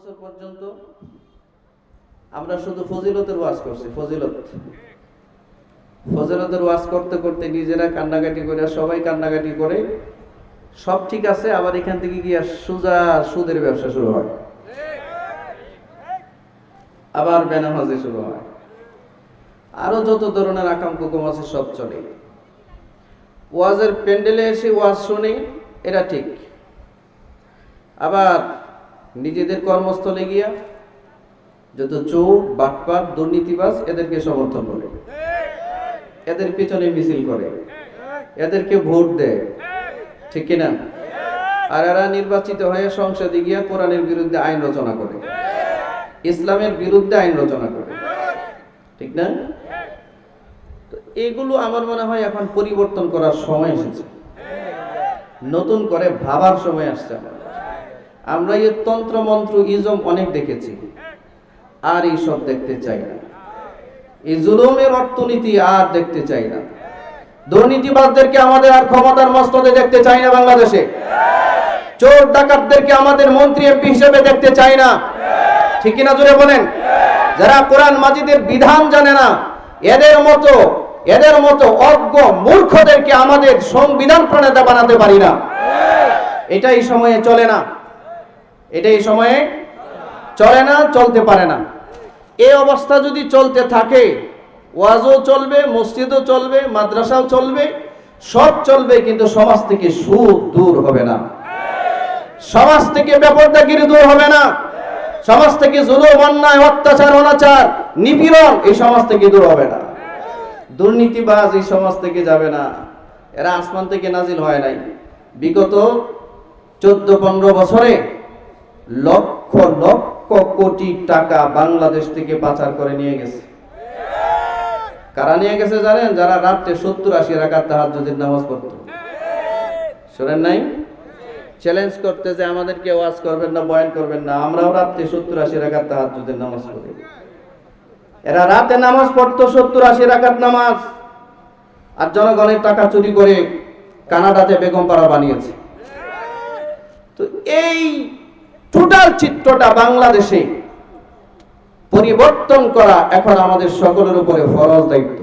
বছর পর্যন্ত আমরা শুধু ফজিলতের ওয়াজ করছি, ফজিলত। ফজিলতের ওয়াজ করতে করতে নিজেরা কান্নাকাটি করে, সবাই কান্নাকাটি করে, সব ঠিক আছে, আবার এখান থেকে গিয়ে সুজা সুদের ব্যবসা শুরু হয়। আবার বেনামাজি শুরু হয়। আরও যত ধরনের আকাম কুকুম আছে, সব চলে। ওয়াজের প্যান্ডেলে এসে ওয়াজ শুনি এটা ঠিক। আবার নিজেদের কর্মস্থলে গিয়া যত চোর, বাটপার, দুর্নীতিবাজ এদেরকে সমর্থন করে। এদের পিছনে মিছিল করে। এদেরকে ভোট দেয়। ঠিক কিনা? আর এরা নির্বাচিত হয়ে সংসদে গিয়া কোরআনের বিরুদ্ধে আইন রচনা করে। ইসলামের বিরুদ্ধে আইন রচনা করে। ঠিক না? এগুলো আমার মনে হয় এখন পরিবর্তন করার সময় এসেছে। নতুন করে ভাবার সময় আসছে আমাদের। আমরা এই তন্ত্র মন্ত্র ইজম অনেক দেখেছি। আর এই সব দেখতে চাই না। এই জুলুমের অর্থনীতি আর দেখতে চাই না। দুর্নীতিবাদদেরকে আমাদের আর ক্ষমতার মস্তদে দেখতে চাই না বাংলাদেশে। চোর ডাকাতদেরকে আমাদের মন্ত্রী এমপি হিসেবে দেখতে চাই না। ঠিক কিনা জুড়ে বলেন? যারা কোরআন মাজিদের বিধান জানে না, এদের মতো এদের মতো অজ্ঞ মূর্খদেরকে আমাদের সংবিধান প্রণেতা বানাতে পারি না। এটা এই সময়ে চলে না। এটা এই সময়ে চলে না, চলতে পারে না। এই অবস্থা যদি চলতে থাকে, ওয়াজও চলবে, মসজিদও চলবে, মাদ্রাসাও চলবে, সব চলবে, কিন্তু সমাজ থেকে সুদ দূর হবে না। সমাজ থেকে বেপরদাগিরি দূর হবে না। সমাজ থেকে জুলুম, অন্যায়, অত্যাচার, অনাচার, নিপীড়ন, এই সমাজ থেকে দূর হবে না। দুর্নীতিবাজ এই সমাজ থেকে যাবে না। এরা আসমান থেকে নাজিল হয় নাই। বিগত চোদ্দ পনেরো বছরে লক্ষ লক্ষ কোটি টাকা বাংলাদেশ থেকে পাচার করে নিয়ে গেছে। কারা নিয়ে গেছে জানেন? যারা রাত্রে সত্তর আশি রাখার যদি নামাজ পড়তো। শোনেন নাই? চ্যালেঞ্জ করতে যে আমাদেরকে ওয়াজ করবেন না, বয়ান করবেন না, আমরাও রাত্রে সত্তর আশি রাখার যদি নামাজ পড়ি। এরা রাতে নামাজ পড়তো সত্তর আশি রাখাত নামাজ। আর জনগণের টাকা চুরি করে কানাডাতে বেগম পাড়া বানিয়েছে। তো এই টোটাল চিত্রটা বাংলাদেশে পরিবর্তন করা এখন আমাদের সকলের উপরে ফরজ দায়িত্ব।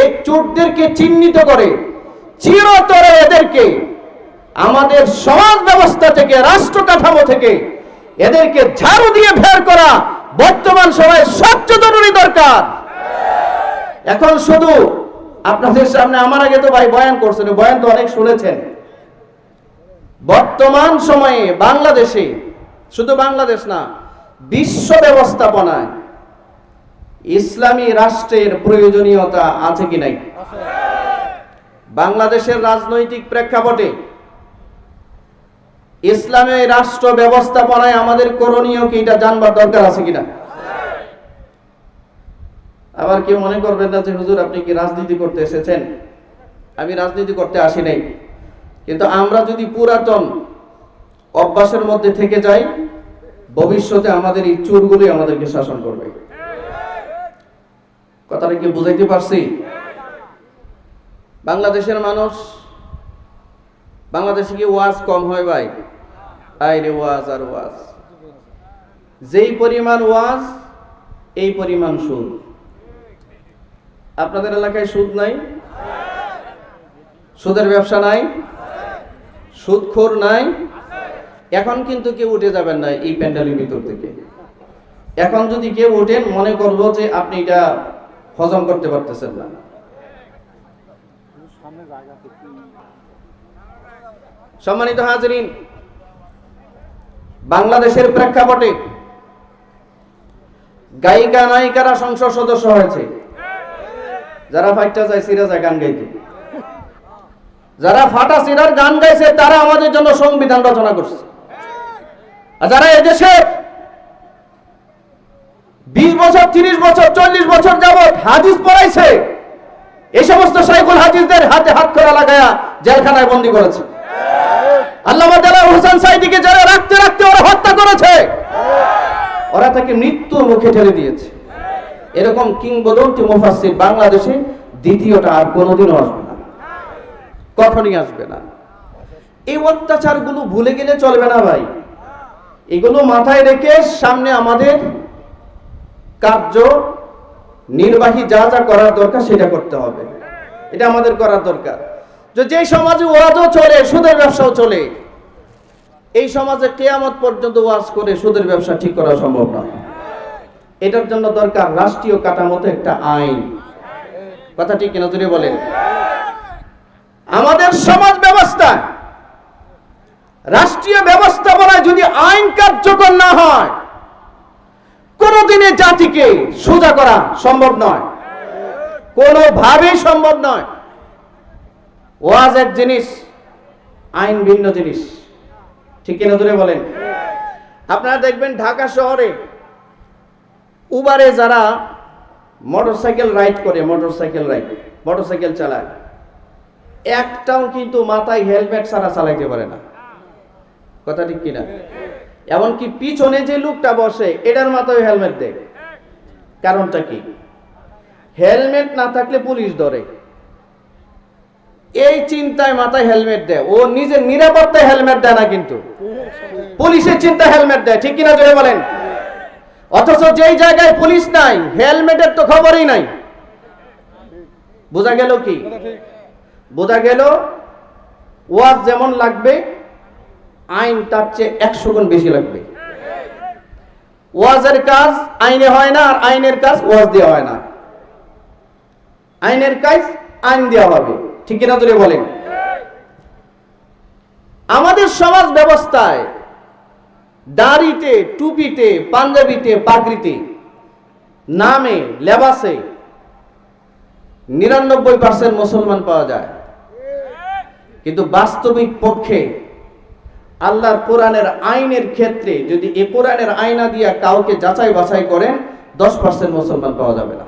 এই চোরদেরকে চিহ্নিত করে চিরতরে এদেরকে আমাদের সমাজ ব্যবস্থা থেকে, রাষ্ট্র কাঠামো থেকে এদেরকে ঝাড়ু দিয়ে বের করা বর্তমান সময়ে সবচেয়ে জরুরি দরকার। এখন শুধু আপনাদের সামনে, আমার আগে তো ভাই বয়ান করছেন, বয়ান তো অনেক শুনেছেন। বর্তমান সময়ে বাংলাদেশে, শুধু বাংলাদেশ না, বিশ্ব ব্যবস্থাপনায় ইসলামী রাষ্ট্রের প্রয়োজনীয়তা আছে কি নাই? বাংলাদেশের রাজনৈতিক প্রেক্ষাপটে ইসলামী রাষ্ট্র ব্যবস্থাপনায় আমাদের করণীয় কি এটা জানবার দরকার আছে কিনা আবার কেউ মনে করবেন না যে, হুজুর আপনি কি রাজনীতি করতে এসেছেন? আমি রাজনীতি করতে আসি নাই। কিন্তু আমরা যদি পুরাতন অভ্যাসের মধ্যে থেকে যাই, ভবিষ্যতে আমাদের এই চোরগুলি আমাদেরকে শাসন করবে। কথাটা কি বুঝাইতে পারছি? বাংলাদেশের মানুষ, বাংলাদেশে কি ওয়াজ কম হয় ভাই? আইরে ওয়াজ আর ওয়াজ। যেই পরিমাণ ওয়াজ, এই পরিমাণ সুদ। আপনাদের এলাকায় সুদ নাই? সুদের ব্যবসা নাই? সুদখোর নাই। এখন কিন্তু কেউ উঠে যাবেন না এই প্যান্ডেলের ভিতর থেকে। এখন যদি কেউ ওঠেন, মনে করব যে আপনি এটা হজম করতে পারতেছেন না। সম্মানিত হাজরিন, বাংলাদেশের প্রেক্ষাপটে গায়িকা নায়িকারা সংসদ সদস্য হয়েছে। যারা ফাইটটা যায় সিরা যায় গান গাইতে। যারা ফাটা সিরার গান গাইছে, তারা আমাদের জন্য সংবিধান রচনা করছে। আর যারা এদেশে বিশ বছর, তিরিশ বছর, চল্লিশ বছর যাবৎ হাদিস পড়াইছে এই সমস্ত সাইকুল হাদিসদের হাতে হাত করা লাগায়া জেলখানায় বন্দি করেছে। আল্লামা দেলার হোসেন সাইদিকে যারা রাখতে রাখতে ওরা হত্যা করেছে। ওরা তাকে মৃত্যুর মুখে ঠেলে দিয়েছে। এরকম কিংবদন্তি মুফাসসির বাংলাদেশে দ্বিতীয়টা আর কোনোদিনও আসবে কখনই আসবে না। এই অত্যাচারগুলো ভুলে গেলে চলবে না ভাই। এগুলো মাথায় রেখে সামনে আমাদের কার্য নির্বাহী যা যা করার দরকার সেটা করতে হবে। এটা আমাদের করার দরকার। যে যে সমাজে ওয়াজও চলে, সুদের ব্যবসাও চলে, এই সমাজে কেয়ামত পর্যন্ত ওয়াজ করে সুদের ব্যবসা ঠিক করা সম্ভব নয় এটার জন্য দরকার রাষ্ট্রীয় কাঠামোতে একটা আইন। কথা ঠিক কিনা জুড়ে বলেন? আমাদের সমাজ ব্যবস্থা, রাষ্ট্রীয় ব্যবস্থাপনায় যদি আইন কার্যকর না হয়, কোনোদিনে জাতিকে সোজা করা সম্ভব নয়। কোনোভাবেই সম্ভব নয়। ওয়াজ এক জিনিস, আইন ভিন্ন জিনিস। ঠিক কিনা ধরে বলেন? আপনারা দেখবেন ঢাকা শহরে উবারে যারা মোটরসাইকেল রাইড করে মোটরসাইকেল রাইড মোটরসাইকেল চালায় একটাও কিন্তু মাথায় হেলমেট ছাড়া চালাইতে পারে না। কথা ঠিক কিনা? এমনকি পিছনে যে লোকটা বসে, এটার মাথায় হেলমেট দেয়। কারণটা কি? হেলমেট না থাকলে পুলিশ ধরে। এই চিন্তায় মাথায় হেলমেট দেয়। ও নিজের নিরাপত্তায় হেলমেট দেয় না কিন্তু। পুলিশের চিন্তা হেলমেট দেয়। ঠিক কিনা জোরে বলেন? অথচ যেই জায়গায় পুলিশ নাই, হেলমেটের তো খবরই নাই। বোঝা গেল কি? বোঝা গেল, ওয়াজ যেমন লাগবে, আইন তার চেয়ে একশো গুণ বেশি লাগবে। ওয়াজের কাজ আইনে হয় না, আর আইনের কাজ ওয়াজ দেওয়া হয় না। আইনের কাজ আইন দেওয়া হবে, ঠিক কিনা তুলে বলেন? আমাদের সমাজ ব্যবস্থায় দাড়িতে, টুপিতে, পাঞ্জাবিতে, পাগড়িতে, নামে, লেবাসে নিরানব্বই পার্সেন্ট মুসলমান পাওয়া যায়। কিন্তু বাস্তবিক পক্ষে আল্লাহর কোরআনের আইনের ক্ষেত্রে যদি এ কোরআনের আইনা দিয়া কাউকে যাচাই বাছাই করেন, দশ পার্সেন্ট মুসলমান পাওয়া যাবে না।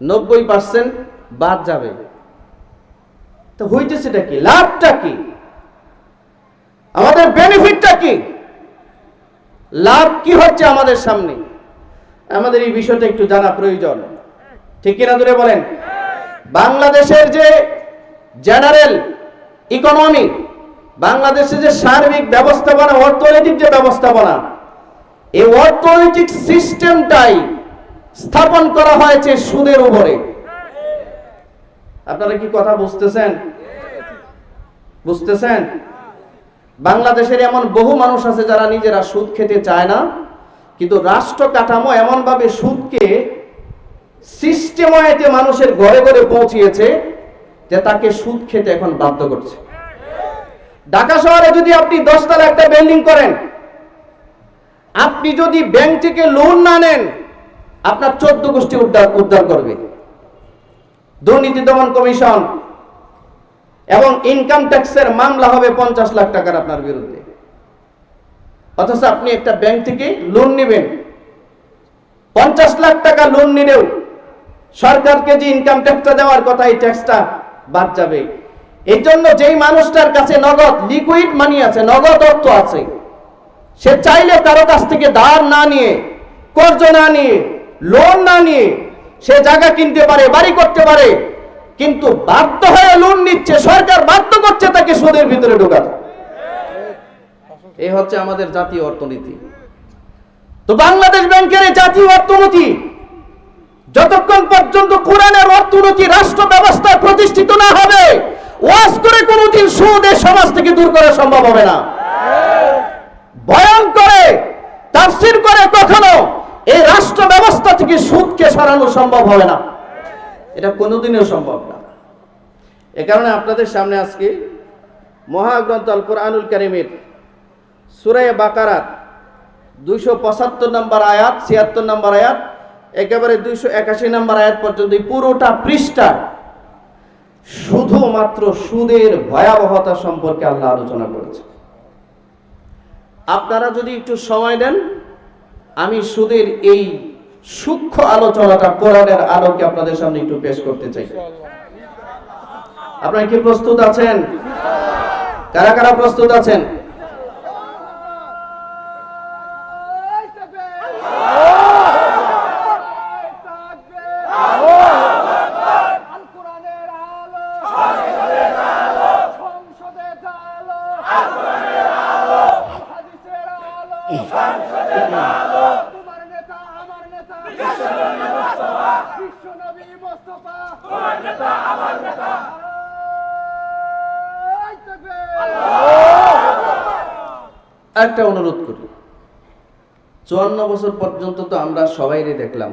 নব্বই পার্সেন্ট বাদ যাবে। তো হইতেছেটা কি? লাভটা কি? আমাদের বেনিফিটটা কি? লাভ কি হচ্ছে আমাদের সামনে? আমাদের এই বিষয়টা একটু জানা প্রয়োজন। ঠিক কিনা ধরে বলেন? বাংলাদেশের যে জেনারেল ইকোনমি, বাংলাদেশের যে সার্বিক ব্যবস্থাপনা, অর্থনৈতিক যে ব্যবস্থাপনা, এই অর্থনৈতিক সিস্টেমটাই স্থাপন করা হয়েছে সুদের উপরে। আপনারা কি কথা বুঝতেছেন? বুঝতেছেন? বাংলাদেশের এমন বহু মানুষ আছে যারা নিজেরা সুদ খেতে চায় না, কিন্তু রাষ্ট্র কাঠামো এমনভাবে সুদকে সিস্টেমায়তে মানুষের ঘরে ঘরে পৌঁছিয়েছে যে তাকে সুদ খেতে এখন বাধ্য করছে। ঢাকা শহরে যদি আপনি দশতলা একটা বিল্ডিং করেন, আপনি যদি ব্যাংক থেকে লোন না নেন, আপনার চোদ্দ গোষ্ঠী উদ্ধার উদ্ধার করবে। দুর্নীতি দমন কমিশন এবং ইনকাম ট্যাক্সের মামলা হবে পঞ্চাশ লাখ টাকার আপনার বিরুদ্ধে। অথচ আপনি একটা ব্যাংক থেকে লোন নেবেন। পঞ্চাশ লাখ টাকা লোন নিলেও সরকারকে যে ইনকাম ট্যাক্সটা দেওয়ার কথা, এই ট্যাক্সটা বাদ যাবে। এই জন্য যেই মানুষটার কাছে নগদ লিকুইড মানি আছে, নগদ অর্থ আছে, সে চাইলে কারও কাছ থেকে ধার না নিয়ে, কর্জ না নিয়ে লোন না নিয়ে, সে জায়গা কিনতে পারে, বাড়ি করতে পারে, কিন্তু বাধ্য হয়ে লোন নিচ্ছে, সরকার বাধ্য করছে তাকে সুদের ভিতরে ঢোকাতে। এই হচ্ছে আমাদের জাতীয় অর্থনীতি। তো বাংলাদেশ ব্যাংকের জাতীয় অর্থনীতি যতক্ষণ পর্যন্ত কোরআনের অর্থনীতি রাষ্ট্র ব্যবস্থায় প্রতিষ্ঠিত না হবে, ওয়াজ করে কোনোদিন সুদ এই সমাজ থেকে দূর করা সম্ভব হবে না। বয়ান করে, তাফসির করে কখনো এই রাষ্ট্র ব্যবস্থা থেকে সুদকে সরানো সম্ভব হবে না। এটা কোনোদিনও সম্ভব না। এ কারণে আপনাদের সামনে আজকে মহাগ্রন্থ আল কোরআনুল করিমের সুরায় বাকারাত দুইশো পঁচাত্তর নম্বর আয়াত, ছিয়াত্তর নম্বর আয়াত একেবারে দুইশো একাশি নম্বর আয়াত পর্যন্ত পুরোটা পৃষ্ঠা শুধুমাত্র সুদের ভয়াবহতা সম্পর্কে আল্লাহ আলোচনা করেছে। আপনারা যদি একটু সময় দেন, আমি সুদের এই সূক্ষ্ম আলোচনাটা কোরআনের আলোকে আপনাদের সামনে একটু পেশ করতে চাই। আপনারা কি প্রস্তুত আছেন? কারা কারা প্রস্তুত আছেন? একটা অনুরোধ করি। চুয়ান্ন বছর পর্যন্ত তো আমরা সবাইরে দেখলাম।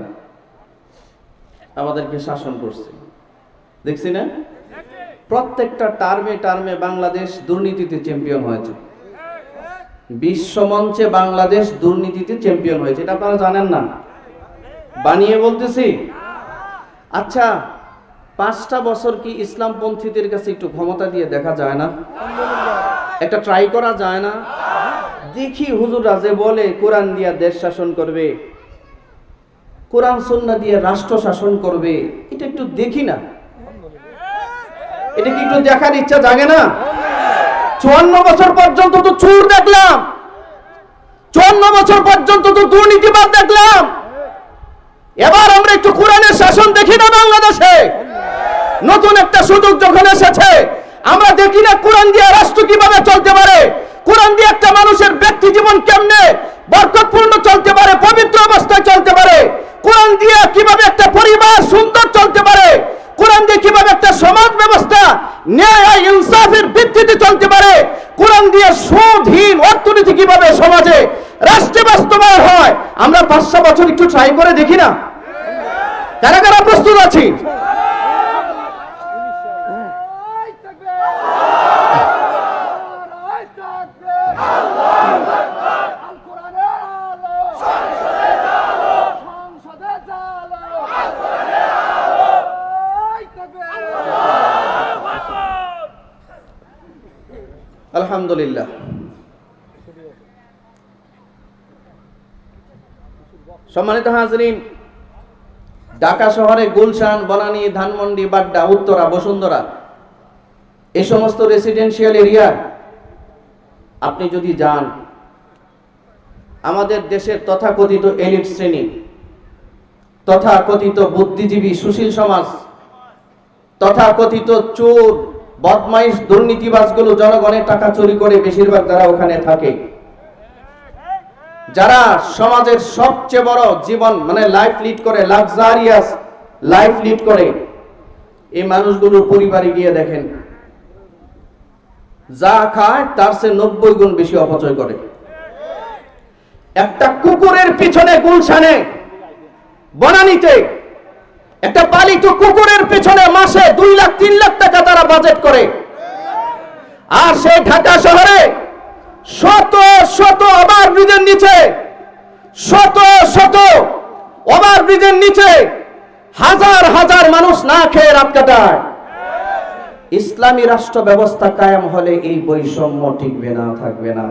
আমাদেরকে শাসন করছে। দেখছি না? প্রত্যেকটা টার্মে টার্মে বাংলাদেশ দুর্নীতিতে চ্যাম্পিয়ন হয়েছে। বিশ্ব মঞ্চে বাংলাদেশ দুর্নীতিতে চ্যাম্পিয়ন হয়েছে, এটা আপনারা জানেন না। বানিয়ে বলতেছি। আচ্ছা পাঁচটা বছর কি ইসলামপন্থীদের কাছে একটু ক্ষমতা দিয়ে দেখা যায় না? একটা ট্রাই করা যায় না? দেখি হুজুররা যে বলে, কোরআন দিয়া দেশ শাসন করবে, কোরআন সন্না দিয়ে রাষ্ট্র শাসন করবে, এটা একটু দেখি না। এটা কি একটু দেখার ইচ্ছা জাগে না? চুয়ান্ন বছর পর্যন্ত তো চুর দেখলাম। চুয়ান্ন বছর পর্যন্ত তো দুর্নীতিবাদ দেখলাম। এবার আমরা একটু কোরআনের শাসন দেখি না বাংলাদেশে? নতুন একটা সুযোগ যখন এসেছে, আমরা দেখি না কোরআন দিয়ে রাষ্ট্র কীভাবে চলতে পারে? কোরআন দিয়ে একটা মানুষের ব্যক্তি জীবন কেমনে বরকতপূর্ণ চলতে পারে, পবিত্র অবস্থায় চলতে পারে? কোরআন দিয়ে কীভাবে একটা পরিবার সুন্দর চলতে পারে? কোরআন দিয়ে কীভাবে একটা সমাজ ব্যবস্থা ন্যায় ইনসাফের ভিত্তিতে চলতে পারে? কোরআন দিয়ে সুদহীন অর্থনীতি কীভাবে সমাজে রাষ্ট্রে বাস্তবায়ন হয়? আমরা পাঁচশো বছর একটু ট্রাই করে দেখি না? কারা কারা প্রস্তুত আছি আল কোরআনের আলো সংসদে চালো আল কোরআনের আলো আলহামদুলিল্লাহ সম্মানিত হাজরিন, ঢাকা শহরে গুলশান, বনানী, ধানমন্ডি, বাড্ডা, উত্তরা, বসুন্ধরা এই সমস্ত রেসিডেন্সিয়াল এরিয়া আপনি যদি যান, আমাদের দেশের তথাকথিত এলিট শ্রেণি, তথাকথিত বুদ্ধিজীবী সুশীল সমাজ, তথাকথিত চোর, বদমাইশ, দুর্নীতিবাজগুলো জনগণের টাকা চুরি করে বেশিরভাগ তারা ওখানে থাকে। যারা সমাজের সবচেয়ে বড় জীবন মানে লাইফ লিড করে লাক্সারিয়াস লাইফ লিড করে, এই মানুষগুলোর পরিবারে গিয়ে দেখেন, যা খায় তার সে নব্বই গুণ বেশি অপচয় করে। একটা কুকুরের পিছনে গুলশানে, বনানিতে, একটা পালিত কুকুরের পেছনে মাসে দুই লাখ, তিন লাখ টাকা তারা বাজেট করে। আর সেই ঢাকা শহরে শত শত নিচে শত শত ওভার ব্রিজের নিচে হাজার হাজার মানুষ না খেয়ে রাত কাটায়। ইসলামী রাষ্ট্র ব্যবস্থা কায়েম হলে এই বৈষম্য টিকবে না, থাকবে না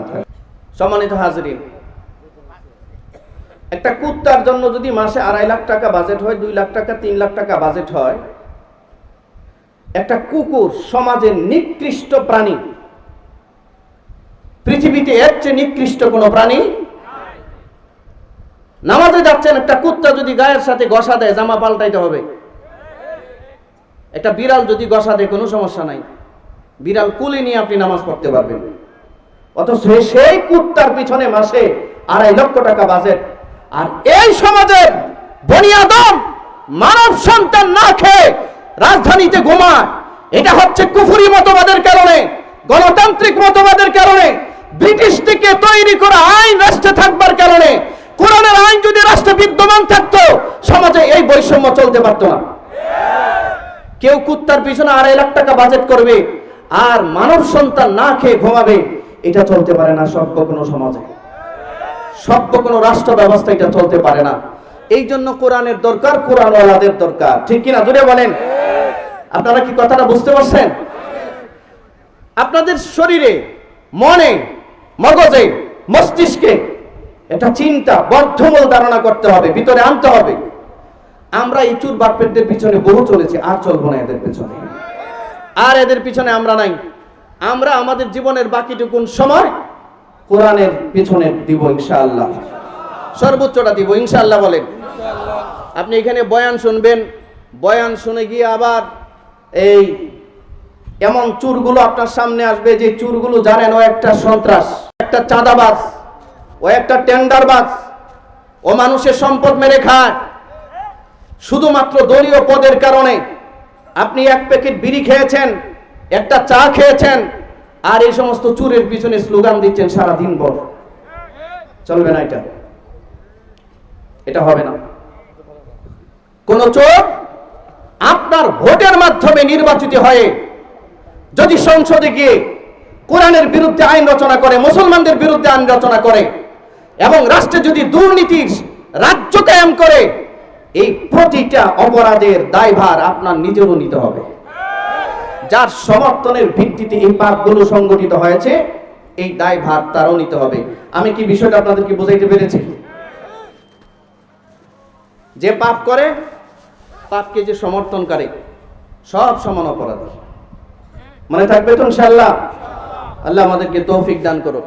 সম্মানিত হাজরিন, একটা কুত্তার জন্য যদি মাসে আড়াই লাখ টাকা বাজেট হয়, দুই লাখ টাকা, তিন লাখ টাকা বাজেট হয়, একটা কুকুর সমাজের নিকৃষ্ট প্রাণী, পৃথিবীতে এর চেয়ে নিকৃষ্ট কোনো প্রাণী নামাজে যাচ্ছেন, একটা কুত্তা যদি গায়ের সাথে গসা দেয়, জামা পাল্টাইতে হবে। একটা বিড়াল যদি গসা দেয়, কোনো সমস্যা নাই। বিড়াল কুলে নিয়ে আপনি নামাজ পড়তে পারবেন। অথচ সেই কুত্তার পিছনে মাসে আড়াই লক্ষ টাকা বাজেট আর এই সমাজের বনিয়াদম মানব সন্তান না খেয়ে রাজধানীতে ঘুমায়। এটা হচ্ছে কুফুরি মতবাদের কারণে, গণতান্ত্রিক মতবাদের কারণে ব্রিটিশ থেকে তৈরি করা আইন রাষ্ট্রে থাকবার কারণে কোরআনের আইন যদি রাষ্ট্রে বিদ্যমান থাকতো, সমাজে এই বৈষম্য চলতে পারতো না। কেউ কুত্তার পিছনে আড়াই লাখ টাকা বাজেট করবে, আর মানব সন্তান না খেয়ে ঘুমাবে, এটা চলতে পারে না সভ্য কোনো সমাজে। সভ্য কোনো রাষ্ট্র ব্যবস্থা এটা চলতে পারে না। এই জন্য কোরআনের দরকার, কোরআনওয়ালাদের দরকার। ঠিক কিনা? জুড়ে বলেন। আপনারা কি কথাটা বুঝতে পারছেন? আপনাদের শরীরে, মনে, মগজে, মস্তিষ্কে এটা চিন্তা, বদ্ধমূল ধারণা করতে হবে, ভিতরে আনতে হবে। আমরা এই চুর বাপেরদের পিছনে বহু চলেছি, আর চলবো না এদের পিছনে। আর এদের পিছনে আমরা নাই। আমরা আমাদের জীবনের বাকিটুকুন সময় কোরআনের পিছনে দিব ইনশাআল্লাহ। সর্বোচ্চটা দিব, ইনশাআল্লাহ বলেন। আপনি এখানে বয়ান শুনবেন, বয়ান শুনে গিয়ে আবার এই এমন চুরগুলো আপনার সামনে আসবে, যে চুরগুলো জানেন ও একটা সন্ত্রাস, একটা চাঁদাবাজ। ও একটা টেন্ডারবাজ ও মানুষের সম্পদ মেরে খায়। শুধুমাত্র দলীয় পদের কারণে। আপনি এক প্যাকেট বিড়ি খেয়েছেন, একটা চা খেয়েছেন, আর এই সমস্ত চুরের পিছনে স্লোগান দিচ্ছেন সারা দিন চলবে না এটা। এটা হবে না। কোন চোর আপনার ভোটের মাধ্যমে নির্বাচিত হয়ে যদি সংসদে গিয়ে কোরআনের বিরুদ্ধে আইন রচনা করে, মুসলমানদের বিরুদ্ধে আইন রচনা করে এবং রাষ্ট্রে যদি দুর্নীতির রাজ্য কায়েম করে, এই প্রতিটা অপরাধের দায়ভার আপনার নিজেরও নিতে হবে। যার সমর্থনের ভিত্তিতে এই পাপগুলো সংগঠিত হয়েছে, এই দায়ভার তারও নিতে হবে। আমি কি বিষয়টা আপনাদেরকে বোঝাইতে পেরেছি? যে পাপ করে, পাপকে যে সমর্থন করে সব সমান অপরাধী। মনে থাকবে তো ইনশাআল্লাহ? আল্লাহ আমাদেরকে তৌফিক দান করুন